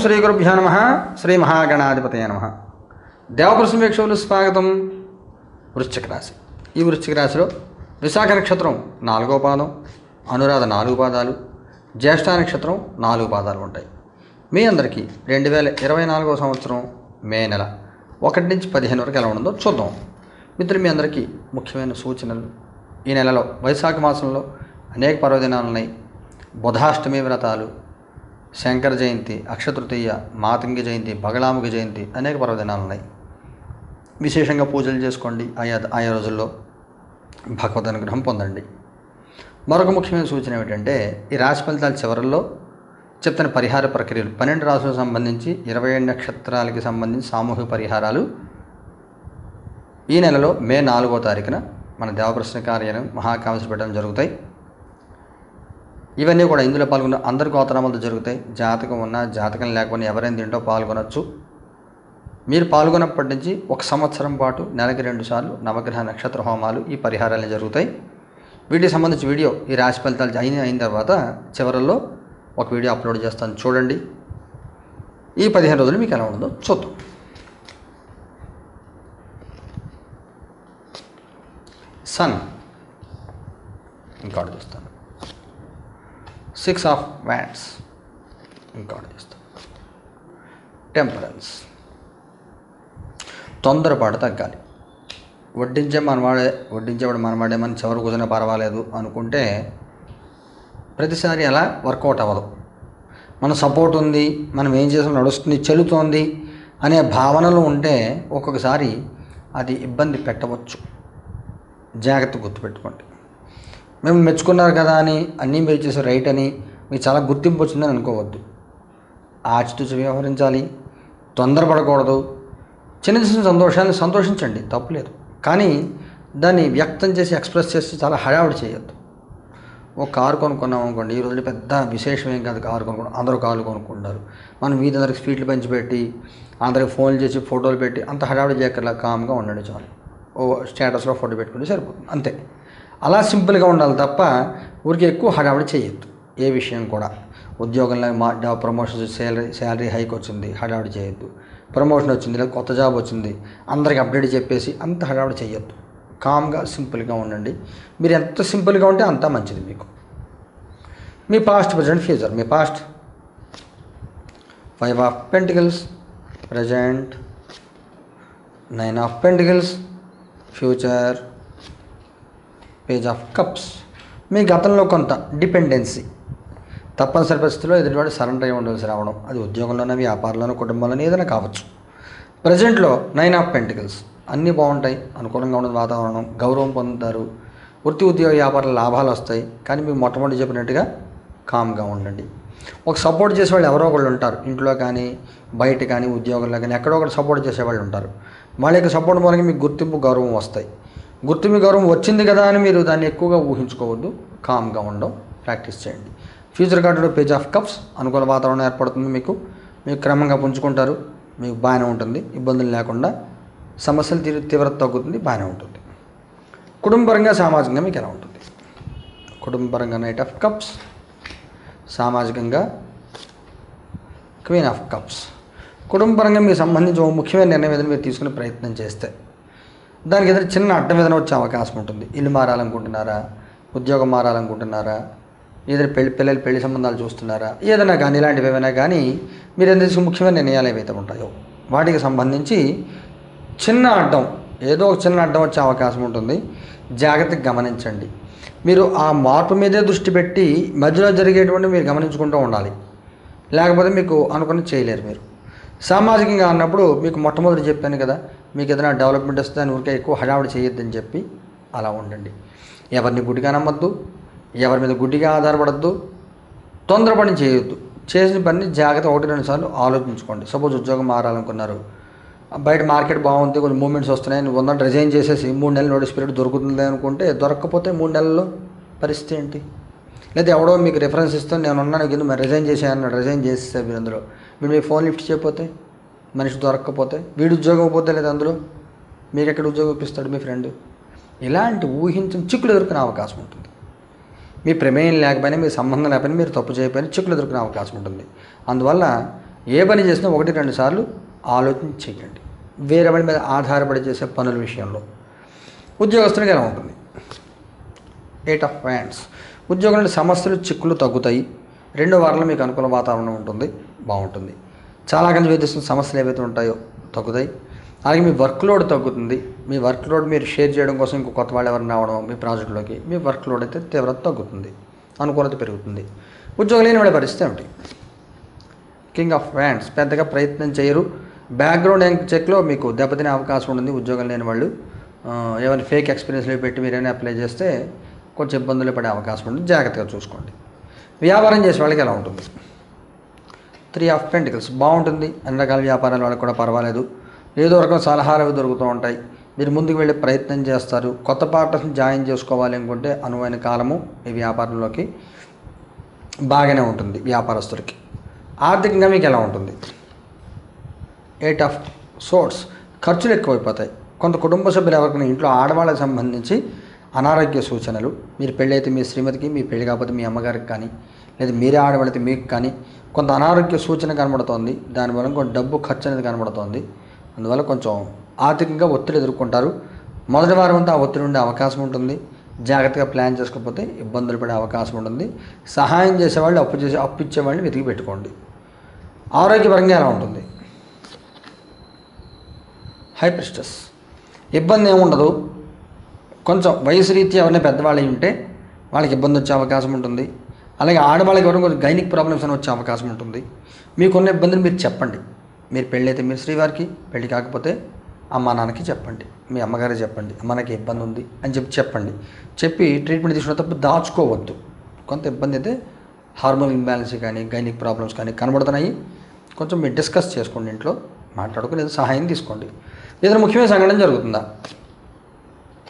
శ్రీ గురుభ్యో నమ. శ్రీ మహాగణాధిపతయ నమ. దేవపురుష వీక్షకులు స్వాగతం. వృశ్చిక రాశి. ఈ వృశ్చిక రాశిలో విశాఖ నక్షత్రం నాలుగో పాదం అనురాధ నాలుగు పాదాలు జ్యేష్ఠ నక్షత్రం నాలుగు పాదాలు ఉంటాయి. మీ అందరికీ రెండు వేల ఇరవై నాలుగో సంవత్సరం మే నెల ఒకటి నుంచి పదిహేను వరకు ఎలా ఉందో చూద్దాం. మిత్రులు మీ అందరికీ ముఖ్యమైన సూచనలు. ఈ నెలలో వైశాఖ మాసంలో అనేక పర్వదినాలు ఉన్నాయి. బుధాష్టమి వ్రతాలు శంకర జయంతి అక్షతృతీయ మాతంగి జయంతి బగలాముఖ జయంతి అనేక పర్వదినాలు ఉన్నాయి విశేషంగా పూజలు చేసుకోండి ఆయా ఆయా రోజుల్లో. భగవద్ అనుగ్రహం పొందండి. మరొక ముఖ్యమైన సూచన ఏమిటంటే ఈ రాశి ఫలితాల చివరల్లో చెప్తున్న పరిహార ప్రక్రియలు. పన్నెండు రాసులకు సంబంధించి ఇరవై ఏడు నక్షత్రాలకి సంబంధించి సామూహిక పరిహారాలు. ఈ నెలలో మే నాలుగో తారీఖున మన దేవప్రశ్న కార్యాలయం మహాకాంక్ష పెట్టడం జరుగుతాయి. ఇవన్నీ కూడా ఇందులో పాల్గొన్న అందరి గోత్రనామాలతో జరుగుతాయి. జాతకం ఉన్నా జాతకం లేకపోయినా ఎవరైనా దీంట్లో పాల్గొనొచ్చు. మీరు పాల్గొన్నప్పటి నుంచి ఒక సంవత్సరం పాటు నెలకి రెండు సార్లు నవగ్రహ నక్షత్ర హోమాలు ఈ పరిహారాలు జరుగుతాయి. వీటికి సంబంధించి వీడియో ఈ రాశి ఫలితాలు అయిన అయిన తర్వాత చివరల్లో ఒక వీడియో అప్లోడ్ చేస్తాను. చూడండి. ఈ పదిహేను రోజులు మీకు ఎలా ఉంటుందో చూద్దాం. సన్. ఇంకా చూస్తాను సిక్స్ ఆఫ్ వ్యాండ్స్ ఇంకా చూస్తాను టెంపరెన్స్ తొందరపాటు తగ్గాలి. వడ్డించే మనవాడే వడ్డించేవాడు మనవాడే మన చివరి కూర్చునే పర్వాలేదు అనుకుంటే ప్రతిసారి అలా వర్కౌట్ అవ్వదు. మన సపోర్ట్ ఉంది మనం ఏం చేసాం నడుస్తుంది చెల్లుతోంది అనే భావనలు ఉంటే ఒక్కొక్కసారి అది ఇబ్బంది పెట్టవచ్చు. జాగ్రత్త గుర్తుపెట్టుకోండి. మేము మెచ్చుకున్నారు కదా అని అన్నీ మీరు చేసే రైట్ అని మీకు చాలా గుర్తింపు వచ్చిందని అనుకోవద్దు. ఆచితూచి వ్యవహరించాలి తొందరపడకూడదు. చిన్న చిన్న సంతోషాన్ని సంతోషించండి తప్పులేదు కానీ దాన్ని వ్యక్తం చేసి ఎక్స్ప్రెస్ చేసి చాలా హడావుడి చేయొద్దు. ఒక కారు కొనుక్కున్నాం అనుకోండి ఈ రోజు పెద్ద విశేషం ఏం కాదు కారు కొనుక్కున్నాం అందరూ కార్లు కొనుక్కుంటారు మనం వీధి అందరికి స్పీడ్లు పెంచిపెట్టి అందరికి ఫోన్లు చేసి ఫోటోలు పెట్టి అంత హడావుడి చేయక్కర్లా కామ్గా ఉండండి చాలు. ఓ స్టేటస్లో ఫోటో పెట్టుకుంటే సరిపోతుంది అంతే. అలా సింపుల్గా ఉండాలి తప్ప ఊరికి ఎక్కువ హడావిడి చేయొద్దు. ఏ విషయం కూడా. ఉద్యోగంలో మా job promotion salary salary hike వచ్చింది హడావిడి చేయొద్దు. ప్రమోషన్ వచ్చింది లేదా కొత్త జాబ్ వచ్చింది అందరికి అప్డేట్ చెప్పేసి అంత హడావిడి చేయొద్దు. కామ్గా సింపుల్గా ఉండండి. మీరు ఎంత సింపుల్గా ఉంటే అంత మంచిది మీకు. మీ past present future. Me past. Five of pentacles present. Nine of pentacles future. Page of cups. మీ గతంలో కొంత డిపెండెన్సీ. తప్పనిసరి పరిస్థితుల్లో ఎదుటివాడు సరెండర్ అయి ఉండవలసి రావడం. అది ఉద్యోగంలోనే వ్యాపారంలోనో కుటుంబంలోనే ఏదైనా కావచ్చు. ప్రజెంట్లో నైన్ ఆఫ్ పెంటికల్స్ అన్నీ బాగుంటాయి. అనుకూలంగా ఉన్న వాతావరణం. గౌరవం పొందుతారు. వృత్తి ఉద్యోగ వ్యాపారాల లాభాలు వస్తాయి. కానీ మీకు మొట్టమొదటి చెప్పినట్టుగా కామ్గా ఉండండి. ఒక సపోర్ట్ చేసే వాళ్ళు ఎవరో ఒకళ్ళు ఉంటారు. ఇంట్లో కానీ బయట కానీ ఉద్యోగంలో కానీ ఎక్కడో ఒకటి సపోర్ట్ చేసేవాళ్ళు ఉంటారు. వాళ్ళ యొక్క సపోర్ట్ మూలంగా మీకు గుర్తింపు గౌరవం వస్తాయి. గుర్తింపు గౌరవం వచ్చింది కదా అని మీరు దాన్ని ఎక్కువగా ఊహించుకోవద్దు. కామ్గా ఉండడం ప్రాక్టీస్ చేయండి. ఫ్యూచర్ కార్డులో పేజ్ ఆఫ్ కప్స్ అనుకూల వాతావరణం ఏర్పడుతుంది మీకు. మీకు క్రమంగా పుంజుకుంటారు. మీకు బాగానే ఉంటుంది. ఇబ్బందులు లేకుండా సమస్యలు తీవ్ర తీవ్రత తగ్గుతుంది. బాగానే ఉంటుంది. కుటుంబపరంగా సామాజికంగా మీకు ఎలా ఉంటుంది? కుటుంబపరంగా నైట్ ఆఫ్ కప్స్ సామాజికంగా క్వీన్ ఆఫ్ కప్స్. కుటుంబపరంగా మీకు సంబంధించి ఒక ముఖ్యమైన నిర్ణయం ఏదైనా మీరు తీసుకునే ప్రయత్నం చేస్తే దానికి ఏదైనా చిన్న అడ్డం ఏదైనా వచ్చే అవకాశం ఉంటుంది. ఇల్లు మారాలనుకుంటున్నారా? ఉద్యోగం మారాలనుకుంటున్నారా? ఏదైనా పెళ్ళి పిల్లలు పెళ్ళి సంబంధాలు చూస్తున్నారా? ఏదైనా కానీ ఇలాంటివి ఏమైనా కానీ మీరు ఏదైనా ముఖ్యమైన నిర్ణయాలు ఏవైతే ఉంటాయో వాటికి సంబంధించి చిన్న అడ్డం ఏదో ఒక చిన్న అడ్డం వచ్చే అవకాశం ఉంటుంది. జాగ్రత్తగా గమనించండి. మీరు ఆ మార్పు మీదే దృష్టి పెట్టి మధ్యలో జరిగేటువంటి మీరు గమనించుకుంటూ ఉండాలి. లేకపోతే మీకు అనుకుని చేయలేరు మీరు. సామాజికంగా అన్నప్పుడు మీకు మొట్టమొదటి చెప్పాను కదా మీకు ఏదైనా డెవలప్మెంట్ వస్తే దాని ఊరికే ఎక్కువ హడావుడి చేయొద్దని చెప్పి అలా ఉండండి. ఎవరిని గుడ్డిగా నమ్మద్దు ఎవరి మీద గుడ్డిగా ఆధారపడద్దు తొందరపడి చేయొద్దు. చేసిన పని జాగ్రత్త ఒకటి రెండు సార్లు ఆలోచించుకోండి. సపోజ్ ఉద్యోగం మారాలనుకున్నారు బయట మార్కెట్ బాగుంది కొన్ని మూమెంట్స్ వస్తున్నాయి నువ్వు ఉన్న రిజైన్ చేసేసి మూడు నెలలు నోటీస్ పీరియడ్ దొరుకుతుంది అనుకుంటే దొరకకపోతే మూడు నెలల్లో పరిస్థితి ఏంటి? లేదా ఎవడో మీకు రిఫరెన్స్ ఇస్తే నేను ఉన్నాను కింద మరి రిజైన్ చేశాను రిజైన్ చేసేసా మీరు అందులో. మీరు మీ ఫోన్ లిఫ్ట్ చేయకపోతే మనిషి దొరకకపోతే వీడు ఉద్యోగం పోతే లేదు అందులో మీకు ఎక్కడ ఉద్యోగం ఇప్పిస్తాడు మీ ఫ్రెండ్? ఇలాంటి ఊహించిన చిక్కులు ఎదుర్కొనే అవకాశం ఉంటుంది. మీ ప్రమేయం లేకపోయినా మీ సంబంధం లేకపోయినా మీరు తప్పు చేయకపోయినా చిక్కులు ఎదుర్కొనే అవకాశం ఉంటుంది. అందువల్ల ఏ పని చేసినా ఒకటి రెండు సార్లు ఆలోచన చేయండి. వేరే వాడి మీద ఆధారపడి చేసే పనుల విషయంలో. ఉద్యోగస్తునికి ఎలా ఉంటుంది? ఎయిట్ ఆఫ్ ప్యాంట్స్ ఉద్యోగంలో సమస్యలు చిక్కులు తగ్గుతాయి. రెండో వారంలో మీకు అనుకూల వాతావరణం ఉంటుంది. బాగుంటుంది. చాలా కంది వేధిస్తున్న సమస్యలు ఏవైతే ఉంటాయో తగ్గుతాయి. అలాగే మీ వర్క్ లోడ్ తగ్గుతుంది. మీ వర్క్ లోడ్ మీరు షేర్ చేయడం కోసం ఇంకో కొత్త వాళ్ళు ఎవరు రావడం మీ ప్రాజెక్టులోకి మీ వర్క్ లోడ్ అయితే తీవ్రత తగ్గుతుంది. అనుకూలత పెరుగుతుంది. ఉద్యోగం లేని వాళ్ళ పరిస్థితి ఏమిటి? కింగ్ ఆఫ్ వ్యాండ్స్ పెద్దగా ప్రయత్నం చేయరు. బ్యాక్గ్రౌండ్ చెక్లో మీకు దెబ్బతినే అవకాశం ఉంటుంది ఉద్యోగం లేని వాళ్ళు. ఏమైనా ఫేక్ ఎక్స్పీరియన్స్లో పెట్టి మీరు ఏమైనా అప్లై చేస్తే కొంచెం ఇబ్బందులు పడే అవకాశం ఉంటుంది. జాగ్రత్తగా చూసుకోండి. వ్యాపారం చేసే వాళ్ళకి ఎలా ఉంటుంది? త్రీ ఆఫ్ పెంటికల్స్ బాగుంటుంది. అన్ని రకాల వ్యాపారాల వాళ్ళకి కూడా పర్వాలేదు. ఏదో రకం సలహాలు అవి దొరుకుతూ ఉంటాయి. మీరు ముందుకు వెళ్ళే ప్రయత్నం చేస్తారు. కొత్త పార్ట్నర్స్ని జాయిన్ చేసుకోవాలి అనుకుంటే అనువైన కాలము ఈ వ్యాపారంలోకి బాగానే ఉంటుంది వ్యాపారస్తులకి. ఆర్థికంగా మీకు ఎలా ఉంటుంది? ఎయిట్ ఆఫ్ సోర్స్ ఖర్చులు ఎక్కువైపోతాయి. కొంత కుటుంబ సభ్యులు ఎవరికైనా ఇంట్లో ఆడవాళ్ళకి సంబంధించి అనారోగ్య సూచనలు. మీరు పెళ్ళైతే మీ శ్రీమతికి మీ పెళ్ళి కాకపోతే మీ అమ్మగారికి కానీ లేదా మీరే ఆడబడితే మీకు కానీ కొంత అనారోగ్య సూచన కనబడుతోంది. దానివల్ల కొంత డబ్బు ఖర్చు అనేది కనబడుతోంది. అందువల్ల కొంచెం ఆర్థికంగా ఒత్తిడి ఎదుర్కొంటారు. మొదటి వారం అంతా ఆ ఒత్తిడి ఉండే అవకాశం ఉంటుంది. జాగ్రత్తగా ప్లాన్ చేసుకోకపోతే ఇబ్బందులు పడే అవకాశం ఉంటుంది. సహాయం చేసేవాళ్ళు అప్పు చేసే అప్పు ఇచ్చేవాళ్ళని వెతికి పెట్టుకోండి. ఆరోగ్యపరంగా ఎలా ఉంటుంది? హైప్రిస్టస్. ఇబ్బంది ఏముండదు కొంచెం వయసు రీత్యా ఎవరైనా పెద్దవాళ్ళు ఉంటే వాళ్ళకి ఇబ్బంది వచ్చే అవకాశం ఉంటుంది. అలాగే ఆడవాళ్ళకి ఎవరైనా కొంచెం గైనిక్ ప్రాబ్లమ్స్ అని వచ్చే అవకాశం ఉంటుంది. మీకున్న ఇబ్బందులు మీరు చెప్పండి. మీరు పెళ్ళైతే మీరు శ్రీవారికి పెళ్ళి కాకపోతే అమ్మా నాన్నకి చెప్పండి. మీ అమ్మగారే చెప్పండి. అమ్మ ఇబ్బంది ఉంది అని చెప్పి చెప్పండి. చెప్పి ట్రీట్మెంట్ తీసుకున్న తప్ప దాచుకోవద్దు. కొంత ఇబ్బంది అయితే హార్మోన్ ఇంబ్యాలెన్స్ కానీ గైనిక్ ప్రాబ్లమ్స్ కానీ కనబడుతున్నాయి. కొంచెం మీరు డిస్కస్ చేసుకోండి ఇంట్లో. మాట్లాడుకుని లేదా సహాయం తీసుకోండి. ఏదైనా ముఖ్యమైన సంఘటన జరుగుతుందా?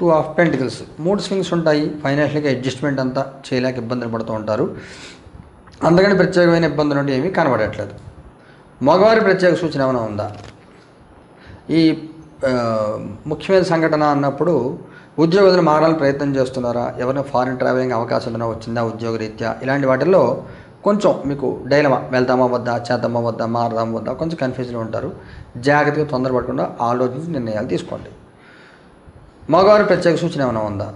Two of pentacles mood swings ఉంటాయి. ఫైనాన్షియల్గా అడ్జస్ట్మెంట్ అంతా చేయలేక ఇబ్బందులు పడుతూ ఉంటారు. అందుకని ప్రత్యేకమైన ఇబ్బందులు అంటే ఏమీ కనబడట్లేదు. మగవారి ప్రత్యేక సూచన ఏమైనా ఉందా? ఈ ముఖ్యమైన సంఘటన అన్నప్పుడు ఉద్యోగులు మారాలని ప్రయత్నం చేస్తున్నారా? ఎవరైనా ఫారిన్ ట్రావెలింగ్ అవకాశం ఏమైనా వచ్చిందా ఉద్యోగ రీత్యా? ఇలాంటి వాటిల్లో కొంచెం మీకు డైలమా వెళ్తామా వద్దా చేద్దామా వద్దా మారదామా వద్దా కొంచెం కన్ఫ్యూజన్లో ఉంటారు. జాగ్రత్తగా తొందరపడకుండా ఆలోచించి నిర్ణయాలు తీసుకోండి. మగవారి ప్రత్యేక సూచన ఏమైనా ఉందా?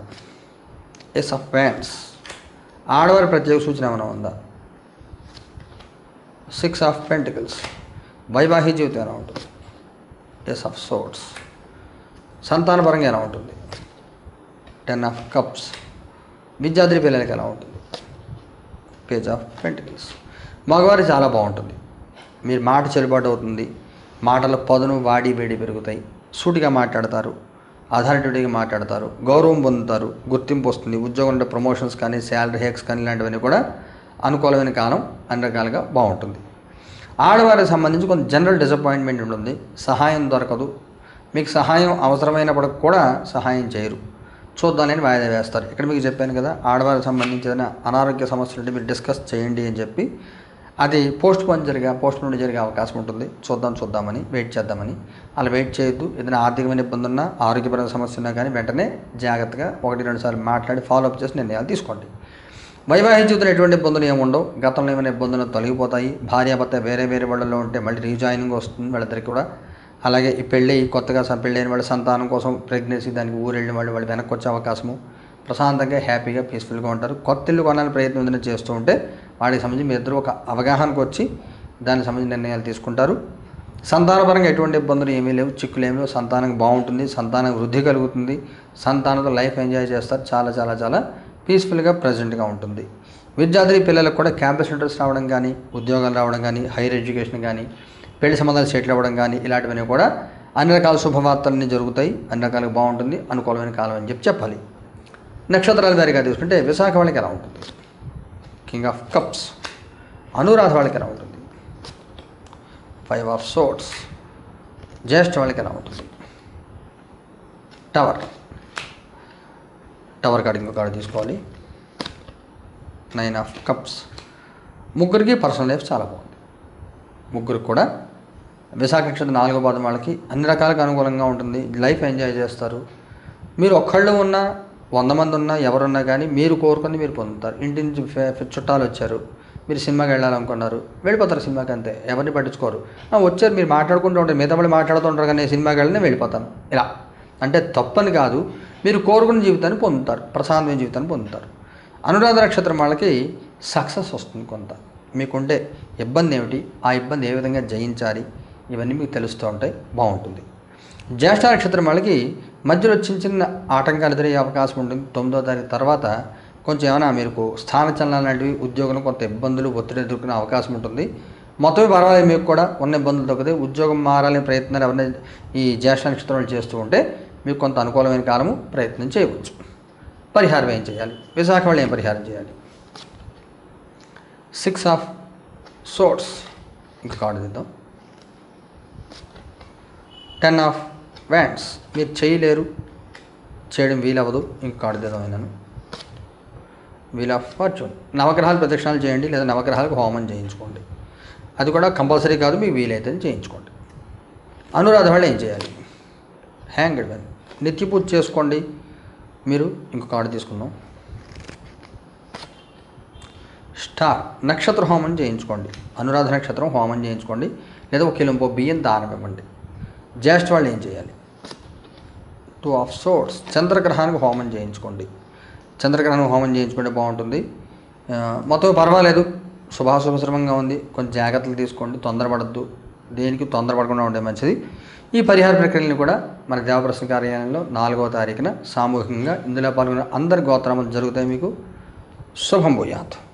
ఎస్ ఆఫ్ ప్యాంట్స్ ఆడవారి ప్రత్యేక సూచన ఏమైనా ఉందా? సిక్స్ ఆఫ్ పెంటికల్స్ వైవాహిక జీవితం ఎలా ఉంటుంది? ఎస్ ఆఫ్ సోట్స్ సంతానపరంగా ఎలా ఉంటుంది? టెన్ ఆఫ్ కప్స్ విద్యార్థి పిల్లలకి ఎలా ఉంటుంది? పేజ్ ఆఫ్ పెంటికల్స్ మగవారి చాలా బాగుంటుంది. మీరు మాట చెల్లుబాటు అవుతుంది. మాటల పదును వాడి వేడి పెరుగుతాయి. సూటిగా మాట్లాడతారు. అథారిటీగా మాట్లాడతారు గౌరవం పొందుతారు గుర్తింపు వస్తుంది. ఉద్యోగం ఉండే ప్రమోషన్స్ కానీ శాలరీ హెక్స్ కానీ ఇలాంటివన్నీ కూడా అనుకూలమైన కాలం అన్ని రకాలుగా బాగుంటుంది. ఆడవారికి సంబంధించి కొంత జనరల్ డిసప్పాయింట్మెంట్ ఉంటుంది. సహాయం దొరకదు. మీకు సహాయం అవసరమైనప్పుడు కూడా సహాయం చేయరు. చూద్దామని వాయిదా వేస్తారు. ఇక్కడ మీకు చెప్పాను కదా ఆడవారికి సంబంధించిన అనారోగ్య సమస్యలు మీరు డిస్కస్ చేయండి అని చెప్పి అది పోస్ట్ పోన్ జరిగే పోస్ట్ పోన్ జరిగే అవకాశం ఉంటుంది. చూద్దాం చూద్దామని వెయిట్ చేద్దామని. అలా వెయిట్ చేయొద్దు. ఏదైనా ఆర్థికమైన ఇబ్బంది ఉన్నా ఆరోగ్యపరమైన సమస్య ఉన్నా కానీ వెంటనే జాగ్రత్తగా ఒకటి రెండు సార్లు మాట్లాడి ఫాలోఅప్ చేసి నిర్ణయాలు తీసుకోండి. వైవాహిక జీవితంలో ఎటువంటి ఇబ్బందులు ఏముండవు గతంలో ఏమైనా ఇబ్బందులు తొలగిపోతాయి. భార్యాభర్త వేరే వేరే వాళ్ళలో ఉంటే మళ్ళీ రీజాయినింగ్ వస్తుంది వాళ్ళిద్దరికి కూడా. అలాగే ఈ పెళ్ళి కొత్తగా స- పెళ్ళైన వాళ్ళ సంతానం కోసం ప్రెగ్నెన్సీ దానికి ఊరు వాళ్ళు వాళ్ళు వెనక్కి వచ్చే అవకాశము. ప్రశాంతంగా హ్యాపీగా పీస్ఫుల్గా ఉంటారు. కొత్త ఇల్లు కొనాలని ప్రయత్నం ఏదైనా చేస్తూ ఉంటే వాటికి సంబంధించి మీ ఇద్దరు ఒక అవగాహనకు వచ్చి దానికి సంబంధించిన నిర్ణయాలు తీసుకుంటారు. సంతానపరంగా ఎటువంటి ఇబ్బందులు ఏమీ లేవు చిక్కులు ఏమీ లేవు. సంతానం బాగుంటుంది సంతానం వృద్ధి కలుగుతుంది. సంతానంతో లైఫ్ ఎంజాయ్ చేస్తారు. చాలా చాలా చాలా పీస్ఫుల్గా ప్రజెంట్గా ఉంటుంది. విద్యార్థి పిల్లలకు కూడా క్యాంపస్ ఇంటర్వ్యూస్ రావడం కానీ ఉద్యోగాలు రావడం కానీ హైయర్ ఎడ్యుకేషన్ కానీ పెళ్ళి సంబంధాలు సెటిల్ అవ్వడం కానీ ఇలాంటివన్నీ కూడా అన్ని రకాల శుభవార్తలన్నీ జరుగుతాయి. అన్ని రకాలుగా బాగుంటుంది అనుకూలమైన కాలం అని చెప్పి చెప్పాలి. నక్షత్రాల వారిగా తీసుకుంటే విశాఖ వాళ్ళకి ఎలా ఉంటుంది? కింగ్ ఆఫ్ కప్స్ అనురాధ వాళ్ళకి ఎలా ఉంటుంది ఫైవ్ ఆఫ్ సోట్స్ జ్యేష్ఠ వాళ్ళకి ఎలా ఉంటుంది టవర్ టవర్ కార్డు ఇంకో కార్డు తీసుకోవాలి. నైన్ ఆఫ్ కప్స్ ముగ్గురికి పర్సనల్ లైఫ్ చాలా బాగుంది. ముగ్గురికి కూడా విశాఖ నక్షత్రం నాలుగో పాదం వాళ్ళకి అన్ని రకాలుగా అనుకూలంగా ఉంటుంది. లైఫ్ ఎంజాయ్ చేస్తారు. మీరు ఒక్కళ్ళు ఉన్నా వంద మంది ఉన్నా ఎవరున్నా కానీ మీరు కోరుకుని మీరు పొందుతారు. ఇంటి నుంచి చుట్టాలు వచ్చారు. మీరు సినిమాకి వెళ్ళాలనుకున్నారు. వెళ్ళిపోతారు సినిమాకి అంతే. ఎవరిని పట్టించుకోరు. వచ్చారు మీరు మాట్లాడుకుంటూ ఉంటారు. మిగతా వాళ్ళు మాట్లాడుతూ ఉంటారు కానీ సినిమాకి వెళ్ళినా వెళ్ళిపోతాను. ఇలా. అంటే తప్పని కాదు. మీరు కోరుకున్న జీవితాన్ని పొందుతారు. ప్రశాంతమైన జీవితాన్ని పొందుతారు. అనురాధ నక్షత్రం వాళ్ళకి సక్సెస్ వస్తుంది కొంత. మీకుండే ఇబ్బంది ఏమిటి? ఆ ఇబ్బంది ఏ విధంగా జయించాలి? ఇవన్నీ మీకు తెలుస్తూ ఉంటాయి. బాగుంటుంది. జ్యేష్ఠ నక్షత్రం వాళ్ళకి మధ్యలో చిన్న చిన్న ఆటంకాలు ఎదురయ్యే అవకాశం ఉంటుంది. తొమ్మిదో తారీఖు తర్వాత కొంచెం ఏమైనా మీకు స్థానచలనాలు లాంటివి ఉద్యోగంలో కొంత ఇబ్బందులు ఒత్తిడి ఎదుర్కొనే అవకాశం ఉంటుంది. మొత్తమే పర్వాలేదు మీకు కూడా ఉన్న ఇబ్బందులు తగ్గితే ఉద్యోగం మారాలని ప్రయత్నాలు ఎవరైనా ఈ జ్యేష్ఠ నక్షత్రాలు చేస్తూ ఉంటే మీకు కొంత అనుకూలమైన కాలము ప్రయత్నం చేయవచ్చు. పరిహారం ఏం చేయాలి? విశాఖ వాళ్ళు ఏం పరిహారం చేయాలి? సిక్స్ ఆఫ్ సోట్స్ ఇంకా కార్డు దిద్దాం టెన్ ఆఫ్ వ్యాండ్స్ మీరు చేయలేరు. చేయడం వీలవ్వదు. ఇంకా కార్డు అయినాను వీల్ ఆఫ్ ఫార్చ్యూన్. నవగ్రహాలు ప్రదక్షిణాలు చేయండి లేదా నవగ్రహాలకు హోమం చేయించుకోండి. అది కూడా కంపల్సరీ కాదు మీకు వీలైతే చేయించుకోండి. అనురాధ వాళ్ళు ఏం చేయాలి? హ్యాంగ్ వెన్ నిత్య పూజ చేసుకోండి. మీరు ఇంకో కార్డు తీసుకుందాం. స్టార్ నక్షత్ర హోమం చేయించుకోండి. అనురాధ నక్షత్రం హోమం చేయించుకోండి. లేదా ఒక కిలంపో బియ్యం దానం ఇవ్వండి. జ్యేష్ఠ వాళ్ళు ఏం చేయాలి? టూ ఆఫ్ సోర్స్ చంద్రగ్రహానికి హోమం చేయించుకోండి. చంద్రగ్రహణం హోమం చేయించుకుంటే బాగుంటుంది. మొత్తం పర్వాలేదు. శుభాశుభశ్రమంగా ఉంది. కొంచెం జాగ్రత్తలు తీసుకోండి. తొందరపడద్దు. దేనికి తొందరపడకుండా ఉంటే మంచిది. ఈ పరిహార ప్రక్రియలను కూడా మన దేవప్రశ్న కార్యాలయంలో నాలుగవ తారీఖున సామూహికంగా ఇందులో పాల్గొన్న అందరి గోత్రములు జరుగుతాయి మీకు. శుభం భూయాత్.